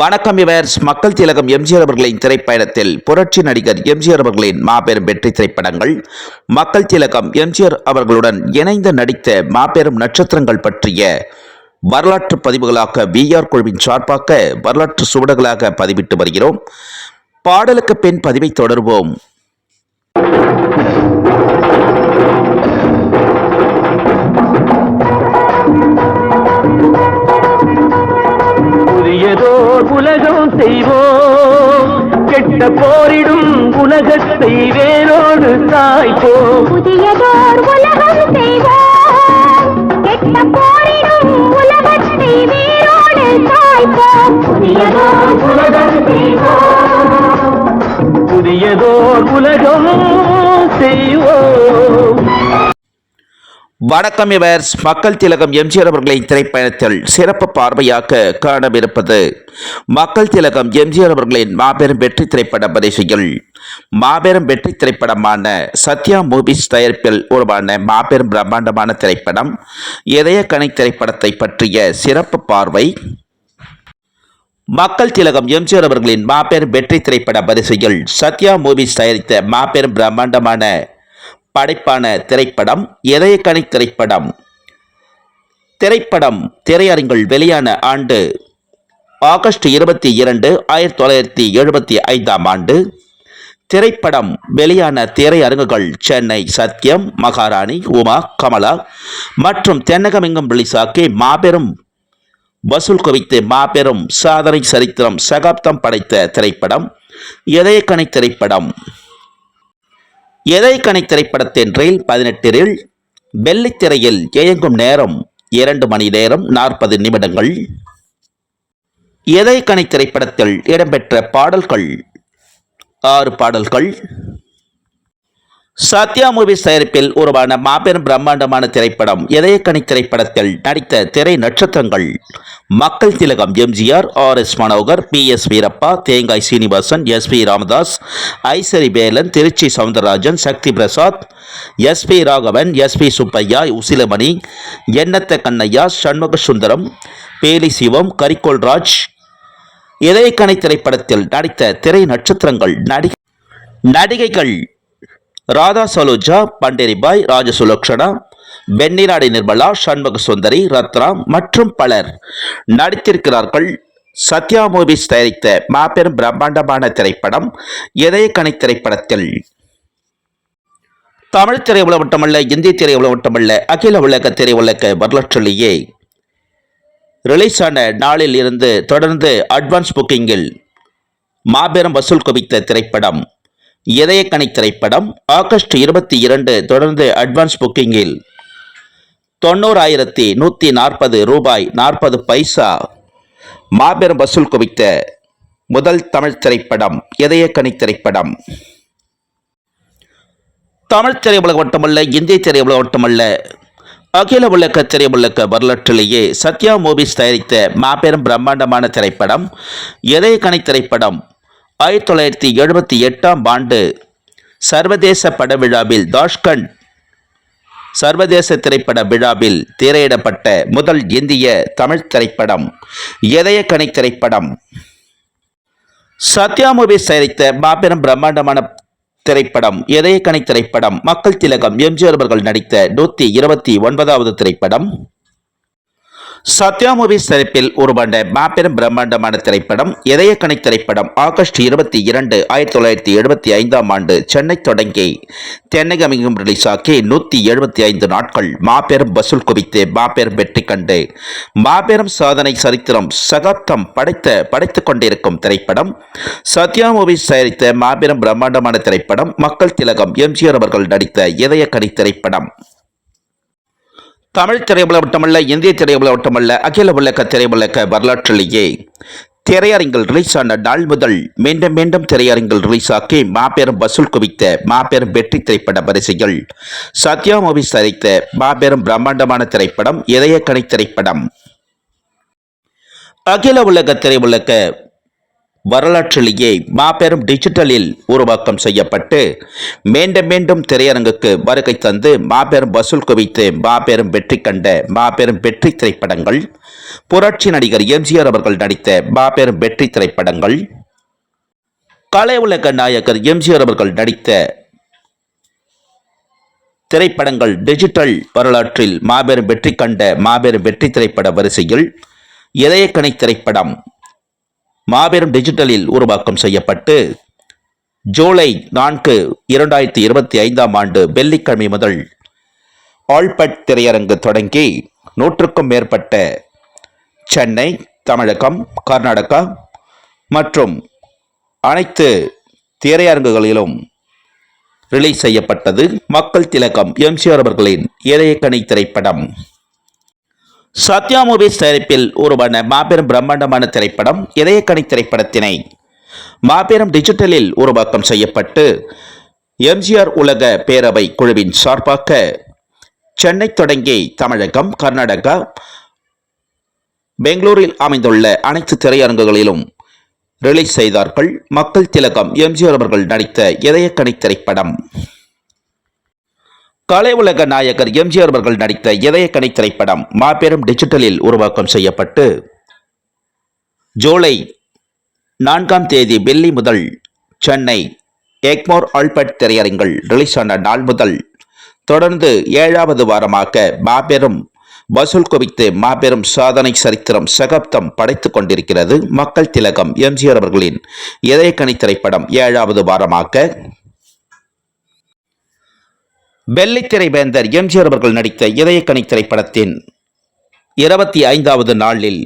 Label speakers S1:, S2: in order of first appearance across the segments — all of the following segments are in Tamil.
S1: வணக்கம் இவர்ஸ் மக்கள் திலகம் எம்ஜிஆர் அவர்களின் திரைப்பயணத்தில் புரட்சி நடிகர் எம்ஜிஆர் அவர்களின் மாபெரும் வெற்றி திரைப்படங்கள் மக்கள் திலகம் எம்ஜிஆர் அவர்களுடன் இணைந்து நடித்த மாபெரும் நட்சத்திரங்கள் பற்றிய வரலாற்று பதிவுகளாக விஆர் குழுவின் சார்பாக வரலாற்று சுவடுகளாக பதிவிட்டு வருகிறோம் பாடலுக்கு பின் பதிவை தொடர்வோம் விட்ட போரிடும் உலகத்தை வேரோடு தாய்ப்போ புதியதோர் உலகம் கெட்ட புதியதோர் உலகம் செய்வோம் வணக்கம் இவர்ஸ் மக்கள் திலகம் எம்ஜிஆர் அவர்களின் திரைப்பயணத்தில் சிறப்பு பார்வையாக காணவிருப்பது மக்கள் திலகம் எம்ஜிஆர் அவர்களின் மாபெரும் வெற்றி திரைப்பட பரிசையில் மாபெரும் வெற்றி திரைப்படமான சத்யா மூவிஸ் தயாரிப்பில் உருவான மாபெரும் பிரம்மாண்டமான திரைப்படம் இதய கணை திரைப்படத்தை பற்றிய சிறப்பு பார்வை மக்கள் திலகம் எம்ஜிஆர் அவர்களின் மாபெரும் வெற்றி திரைப்பட வரிசையில் சத்யா மூவிஸ் தயாரித்த மாபெரும் பிரம்மாண்டமான படைப்பான திரைப்படம் இதயக்கணி திரைப்படம் திரைப்படம் திரையரங்கில் வெளியான ஆண்டு ஆகஸ்ட் இருபத்தி இரண்டு ஆயிரத்தி தொள்ளாயிரத்தி எழுபத்தி ஐந்தாம் ஆண்டு திரைப்படம் வெளியான திரையரங்குகள் சென்னை சத்யம் மகாராணி உமா கமலா மற்றும் தென்னகமிங்கம் ரிலீஸாக்கி மாபெரும் வசூல் குவித்து மாபெரும் சாதனை சரித்திரம் சகாப்தம் படைத்த திரைப்படம் இதயக்கணி திரைப்படம் எதைக்கணை ரயில் பதினெட்டில் வெள்ளித்திரையில் இயங்கும் நேரம் இரண்டு மணி நேரம் நாற்பது நிமிடங்கள் எதைக்கணை திரைப்படத்தில் இடம்பெற்ற பாடல்கள் ஆறு பாடல்கள் சத்யா மூவிஸ் தயாரிப்பில் உருவான மாபெரும் பிரம்மாண்டமான திரைப்படம் இதயக்கணி திரைப்படத்தில் நடித்த திரை நட்சத்திரங்கள் மக்கள் திலகம் MGR R S Manohar P S Veerappa Thengai Srinivasan S P Ramadas Isari Velan Trichy Soundararajan Sakthi Prasad S P Raghavan S P Subbaiah Usilamani Ennatha Kannaiya Shanmuga Sundaram Peeli Sivam Karikolraj Idhayakkani திரைப்படத்தில் நடித்த திரை நட்சத்திரங்கள் நடி நடிகைகள் ராதா சலோஜா பண்டேரிபாய் ராஜசுலக்ஷனா வெண்ணிராடி நிர்மலா சண்முக சுந்தரி ரத்னா மற்றும் பலர் நடித்திருக்கிறார்கள் சத்யா மூவிஸ் தயாரித்த மாபெரும் பிரம்மாண்டமான திரைப்படம் இதய கணி திரைப்படத்தில் தமிழ் திரையுலகம் மட்டுமல்ல இந்திய திரையுலகம் மட்டுமல்ல அகில உலக திரையுலக வரலாற்றிலேயே ரிலீஸ் ஆன நாளில் இருந்து தொடர்ந்து அட்வான்ஸ் புக்கிங்கில் மாபெரும் வசூல் குவித்த திரைப்படம் இதயக்கணி திரைப்படம் ஆகஸ்ட் இருபத்தி இரண்டு தொடர்ந்து அட்வான்ஸ் புக்கிங்கில் தொண்ணூறாயிரத்தி நூற்றி நாற்பது ரூபாய் நாற்பது பைசா மாபெரும் வசூல் குவித்த முதல் தமிழ் திரைப்படம் இதயக்கணி திரைப்படம் தமிழ் திரையுலகம் மட்டுமல்ல இந்திய திரையுலகம் மட்டுமல்ல அகில உலக திரையுலக வரலாற்றிலேயே சத்யா மூவிஸ் தயாரித்த மாபெரும் பிரம்மாண்டமான திரைப்படம் இதயக்கணி திரைப்படம் ஆயிரத்தி தொள்ளாயிரத்தி எழுபத்தி எட்டாம் ஆண்டு சர்வதேச பட விழாவில் தாஷ்கண்ட் சர்வதேச திரைப்பட விழாவில் திரையிடப்பட்ட முதல் இந்திய தமிழ் திரைப்படம் இதய கணை திரைப்படம் சத்யா சேரித்த மாபெரும் பிரம்மாண்டமான திரைப்படம் இதயக்கணை திரைப்படம் மக்கள் திலகம் எம்ஜிஆர் அவர்கள் நடித்த நூற்றி இருபத்தி ஒன்பதாவது திரைப்படம் சத்யா மூவிஸ் தரப்பில் உருவான மாபெரும் பிரம்மாண்டமான திரைப்படம் இதய இதயக்கணை திரைப்படம் ஆகஸ்ட் இருபத்தி இரண்டு ஆயிரத்தி தொள்ளாயிரத்தி எழுபத்தி ஐந்தாம் ஆண்டு சென்னை தொடங்கி தென்னகமிகும் ரிலீஸ் ஆக்கி நூற்றி எழுபத்தி ஐந்து நாட்கள் மாபெரும் வசூல் குவித்து மாபெரும் வெற்றி கண்டு மாபெரும் சாதனை சரித்திரம் சகாப்தம் படைத்த படைத்து கொண்டிருக்கும் திரைப்படம் சத்யா மூவிஸ் தயாரித்த மாபெரும் பிரம்மாண்டமான திரைப்படம் மக்கள் திலகம் எம்ஜிஆர் அவர்கள் நடித்த இதயக்கணி திரைப்படம் தமிழ் திரைப்பட வட்டமல்ல இந்திய திரைப்பட வட்டமல்ல அகில உலக திரைப்பலக வரலாற்றிலேயே திரையரங்கில் ரிலீஸ் ஆன நாள் முதல் மீண்டும் மீண்டும் திரையரங்கில் ரிலீஸ் ஆக்கி மாபெரும் வசூல் குவித்த மாபெரும் வெற்றி திரைப்பட வரிசைகள் சத்யா மூவிஸ் தயாரித்த மாபெரும் பிரம்மாண்டமான திரைப்படம் இதயக்கணை திரைப்படம் அகில உலக திரைப்பலக வரலாற்றிலேயே மாபெரும் டிஜிட்டலில் உருவாக்கம் செய்யப்பட்டு மீண்டும் மீண்டும் திரையரங்குக்கு வருகை தந்து மாபெரும் வசூல் குவித்து மாபெரும் வெற்றி கண்ட மாபெரும் வெற்றி திரைப்படங்கள் புரட்சி நடிகர் எம்ஜிஆர் அவர்கள் நடித்த மாபெரும் வெற்றி திரைப்படங்கள் கலை உலக நாயகர் எம்ஜிஆர் அவர்கள் நடித்த திரைப்படங்கள் டிஜிட்டல் வரலாற்றில் மாபெரும் வெற்றி கண்ட மாபெரும் வெற்றி திரைப்பட வரிசையில் இதயக்கணை திரைப்படம் மாபெரும் டிஜிட்டலில் உருவாக்கம் செய்யப்பட்டு ஜூலை நான்கு இரண்டாயிரத்தி இருபத்தி ஐந்தாம் ஆண்டு வெள்ளிக்கிழமை முதல் ஆல்பட் திரையரங்கு தொடங்கி நூற்றுக்கும் மேற்பட்ட சென்னை தமிழகம் கர்நாடகா மற்றும் அனைத்து திரையரங்குகளிலும் ரிலீஸ் செய்யப்பட்டது மக்கள் திலகம் எம்ஜிஆர் அவர்களின் கணி திரைப்படம் சத்யா மூவிஸ் தயாரிப்பில் உருவான மாபெரும் பிரம்மாண்டமான திரைப்படம் இதயக்கணி திரைப்படத்தினை மாபெரும் டிஜிட்டலில் உருவாக்கம் செய்யப்பட்டு எம்ஜிஆர் உலக பேரவை குழுவின் சார்பாக சென்னை தொடங்கி தமிழகம் கர்நாடகா பெங்களூரில் அமைந்துள்ள அனைத்து திரையரங்குகளிலும் ரிலீஸ் செய்தார்கள் மக்கள் திலகம் எம்ஜிஆர் அவர்கள் நடித்த இதயக்கணி திரைப்படம் கலை உலக நாயகர் எம்ஜிஆர் அவர்கள் நடித்த இதயக்கணை திரைப்படம் மாபெரும் டிஜிட்டலில் உருவாக்கம் செய்யப்பட்டு ஜூலை நான்காம் தேதி வெள்ளி முதல் சென்னை எக்மோர் ஆல்பட் திரையரங்கில் ரிலீஸ் ஆன நாள் முதல் தொடர்ந்து ஏழாவது வாரமாக மாபெரும் வசூல் குவித்து மாபெரும் சாதனை சரித்திரம் சகப்தம் படைத்துக் கொண்டிருக்கிறது மக்கள் திலகம் எம்ஜிஆர் அவர்களின் இதயக்கணி திரைப்படம் ஏழாவது வாரமாக வெள்ளித்திரை வேந்தர் எம்ஜிஆர் அவர்கள் நடித்த இதயக்கணி திரைப்படத்தின் இருபத்தி ஐந்தாவது நாளில்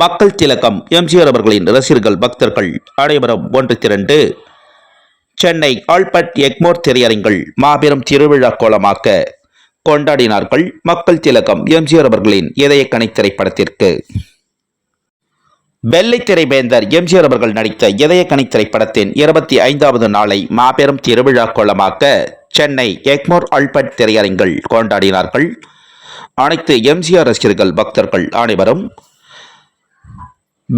S1: மக்கள் திலகம் எம்ஜிஆர் அவர்களின் ரசிகர்கள் பக்தர்கள் அனைவரும் ஒன்று திரண்டு சென்னை ஆல்பர்ட் எக்மோர் திரையரங்கில் மாபெரும் திருவிழா கோலமாக கொண்டாடினார்கள் மக்கள் திலகம் எம்ஜிஆர் அவர்களின் இதயக்கணி திரைப்படத்திற்கு வெள்ளித்திரை வேந்தர் எம்ஜிஆர் அவர்கள் நடித்த இதயக்கணி திரைப்படத்தின் இருபத்தி ஐந்தாவது நாளை மாபெரும் திருவிழா கோலமாக சென்னை எக்மோர் அல்பட் திரையரங்கில் கொண்டாடினார்கள் அனைத்து எம்ஜிஆர் ரசிகர்கள் பக்தர்கள் அனைவரும்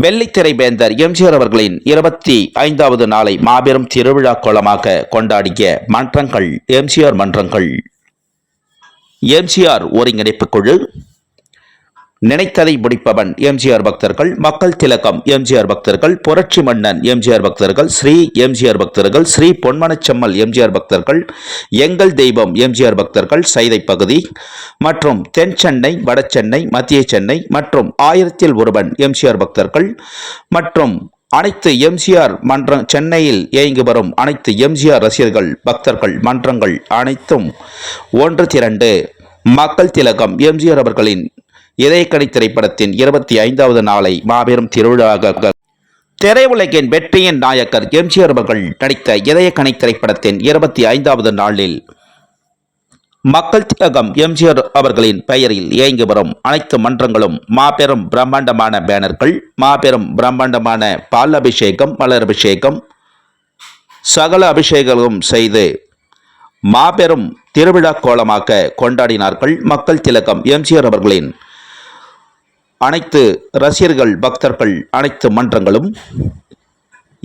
S1: வெள்ளித்திரை வேந்தர் எம்ஜிஆர் அவர்களின் இருபத்தி ஐந்தாவது நாளை மாபெரும் திருவிழா கோலமாக கொண்டாடிய மன்றங்கள் எம்ஜிஆர் மன்றங்கள் எம்ஜிஆர் ஒருங்கிணைப்பு குழு நினைத்ததை முடிப்பவன் எம்ஜிஆர் பக்தர்கள் மக்கள் திலகம் எம்ஜிஆர் பக்தர்கள் புரட்சி மன்னன் எம்ஜிஆர் பக்தர்கள் ஸ்ரீ எம்ஜிஆர் பக்தர்கள் ஸ்ரீ பொன்மனச்செம்மல் எம்ஜிஆர் பக்தர்கள் எங்கள் தெய்வம் எம்ஜிஆர் பக்தர்கள் சைதை பகுதி மற்றும் தென் சென்னை வட சென்னை மத்திய சென்னை மற்றும் ஆயிரத்தில் ஒருவன் எம்ஜிஆர் பக்தர்கள் மற்றும் அனைத்து எம்ஜிஆர் மன்றம் சென்னையில் இயங்கி வரும் அனைத்து எம்ஜிஆர் ரசிகர்கள் பக்தர்கள் மன்றங்கள் அனைத்தும் ஒன்று திரண்டு மக்கள் திலகம் எம்ஜிஆர் அவர்களின் இதயக்கணி திரைப்படத்தின் இருபத்தி ஐந்தாவது நாளை மாபெரும் திருவிழாக திரையுலகின் வெற்றியின் நாயக்கர் எம்ஜிஆர் அவர்கள் நடித்த இதயக்கணி திரைப்படத்தின் இருபத்தி ஐந்தாவது நாளில் மக்கள் திலகம் எம்ஜிஆர் அவர்களின் பெயரில் இயங்கி வரும் அனைத்து மன்றங்களும் மாபெரும் பிரம்மாண்டமான பேனர்கள் மாபெரும் பிரம்மாண்டமான பால் அபிஷேகம் மலர் அபிஷேகம் சகல அபிஷேகங்களும் செய்து மாபெரும் திருவிழா கோலமாக கொண்டாடினார்கள் மக்கள் திலகம் எம்ஜிஆர் அவர்களின் அனைத்து ரசிகர்கள் பக்தர்கள் அனைத்து மன்றங்களும்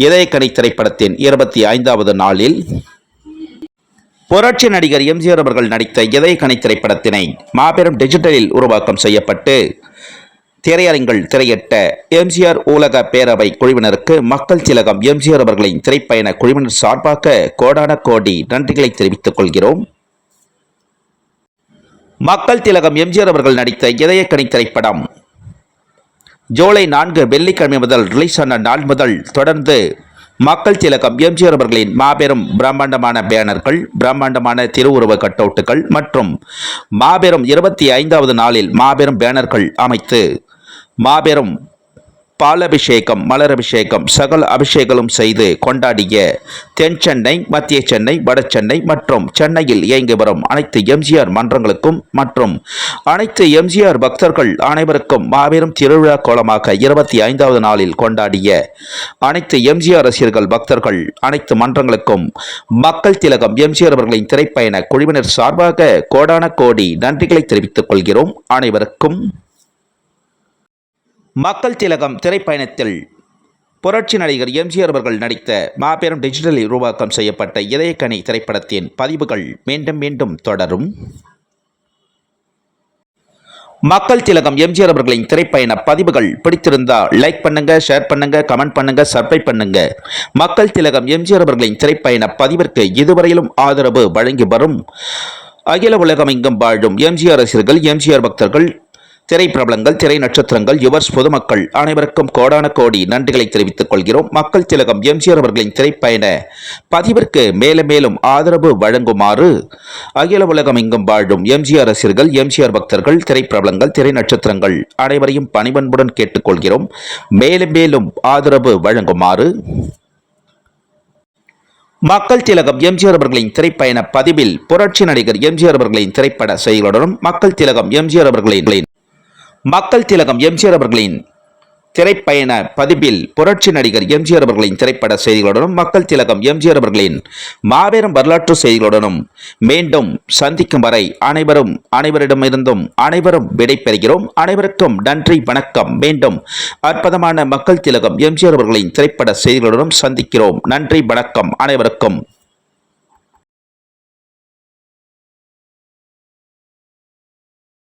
S1: இதயக்கணி திரைப்படத்தின் இருபத்தி ஐந்தாவது நாளில் புரட்சி நடிகர் எம்ஜிஆர் அவர்கள் நடித்த இதயக்கணி திரைப்படத்தினை மாபெரும் டிஜிட்டலில் உருவாக்கம் செய்யப்பட்டு திரையரங்கில் திரையிட்ட எம்ஜிஆர் ஊலக பேரவை குழுவினருக்கு மக்கள் திலகம் எம்ஜிஆர் அவர்களின் திரைப்பயண குழுவினர் சார்பாக கோடான கோடி நன்றிகளை தெரிவித்துக் கொள்கிறோம் மக்கள் திலகம் எம்ஜிஆர் அவர்கள் நடித்த இதயக்கணி திரைப்படம் ஜூலை நான்கு வெள்ளிக்கிழமை முதல் ரிலீஸ் ஆன நாள் முதல் தொடர்ந்து மக்கள் திலகம் எம்ஜிஆர் அவர்களின் மாபெரும் பிரம்மாண்டமான பேனர்கள் பிரம்மாண்டமான திருவுருவ கட்டவுட்டுகள் மற்றும் மாபெரும் இருபத்தி ஐந்தாவது நாளில் மாபெரும் பேனர்கள் அமைத்து மாபெரும் பாலபிஷேகம் மலர் அபிஷேகம் சகல அபிஷேகங்களும் செய்து கொண்டாடிய தென் சென்னை மத்திய சென்னை வட சென்னை மற்றும் சென்னையில் இயங்கி வரும் அனைத்து எம்ஜிஆர் மன்றங்களுக்கும் மற்றும் அனைத்து எம்ஜிஆர் பக்தர்கள் அனைவருக்கும் மாபெரும் திருவிழா கோலமாக இருபத்தி ஐந்தாவது நாளில் கொண்டாடிய அனைத்து எம்ஜிஆர் ரசிகர்கள் பக்தர்கள் அனைத்து மன்றங்களுக்கும் மக்கள் திலகம் எம்ஜிஆர் அவர்களின் திரைப்பயண குழுவினர் சார்பாக கோடான கோடி நன்றிகளை தெரிவித்துக் கொள்கிறோம் அனைவருக்கும் மக்கள் திலகம் திரைப்பயணத்தில் புரட்சி நடிகர் எம்ஜிஆர் அவர்கள் நடித்த மாபெரும் டிஜிட்டலில் உருவாக்கம் செய்யப்பட்ட இதயக்கணி திரைப்படத்தின் பதிவுகள் மீண்டும் மீண்டும் தொடரும் மக்கள் திலகம் எம்ஜிஆர் அவர்களின் திரைப்பயண பதிவுகள் பிடித்திருந்தா லைக் பண்ணுங்க ஷேர் பண்ணுங்க கமெண்ட் பண்ணுங்க சர்வை பண்ணுங்க மக்கள் திலகம் எம்ஜிஆர் அவர்களின் திரைப்பயண பதிவிற்கு இதுவரையிலும் ஆதரவு வழங்கி வரும் அகில உலகமெங்கும் வாழும் எம்ஜிஆர் ரசிகர்கள் எம்ஜிஆர் பக்தர்கள் திரைப்பிரபலங்கள் திரை நட்சத்திரங்கள் யுவர்ஸ் பொதுமக்கள் அனைவருக்கும் கோடான கோடி நன்றிகளை தெரிவித்துக் கொள்கிறோம் மக்கள் திலகம் எம்ஜிஆர் அவர்களின் திரைப்பயண பதிவிற்கு மேலும் மேலும் ஆதரவு வழங்குமாறு அகில உலகம் இங்கும் வாழும் எம்ஜிஆர் ரசிகர்கள் எம்ஜிஆர் பக்தர்கள் திரைப்பிரபலங்கள் திரை நட்சத்திரங்கள் அனைவரையும் பணிபண்புடன் கேட்டுக்கொள்கிறோம் மேலும் மேலும் ஆதரவு வழங்குமாறு மக்கள் திலகம் எம்ஜிஆர் அவர்களின் திரைப்பயண பதிவில் புரட்சி நடிகர் எம்ஜிஆர் அவர்களின் திரைப்பட செய்திகளுடனும் மக்கள் திலகம் எம்ஜிஆர் அவர்களின் மக்கள் திலகம் எம்ஜிஆர் அவர்களின் திரைப்பயண பதிப்பில் புரட்சி நடிகர் எம்ஜிஆர் அவர்களின் திரைப்பட செய்திகளுடனும் மக்கள் திலகம் எம்ஜிஆர் அவர்களின் மாபெரும் வரலாற்று செய்திகளுடனும் மீண்டும் சந்திக்கும் வரை அனைவரும் அனைவரிடமிருந்தும் அனைவரும் விடைபெறுகிறோம் அனைவருக்கும் நன்றி வணக்கம் மீண்டும் அற்புதமான மக்கள் திலகம் எம்ஜிஆர் அவர்களின் திரைப்பட செய்திகளுடனும் சந்திக்கிறோம் நன்றி வணக்கம் அனைவருக்கும்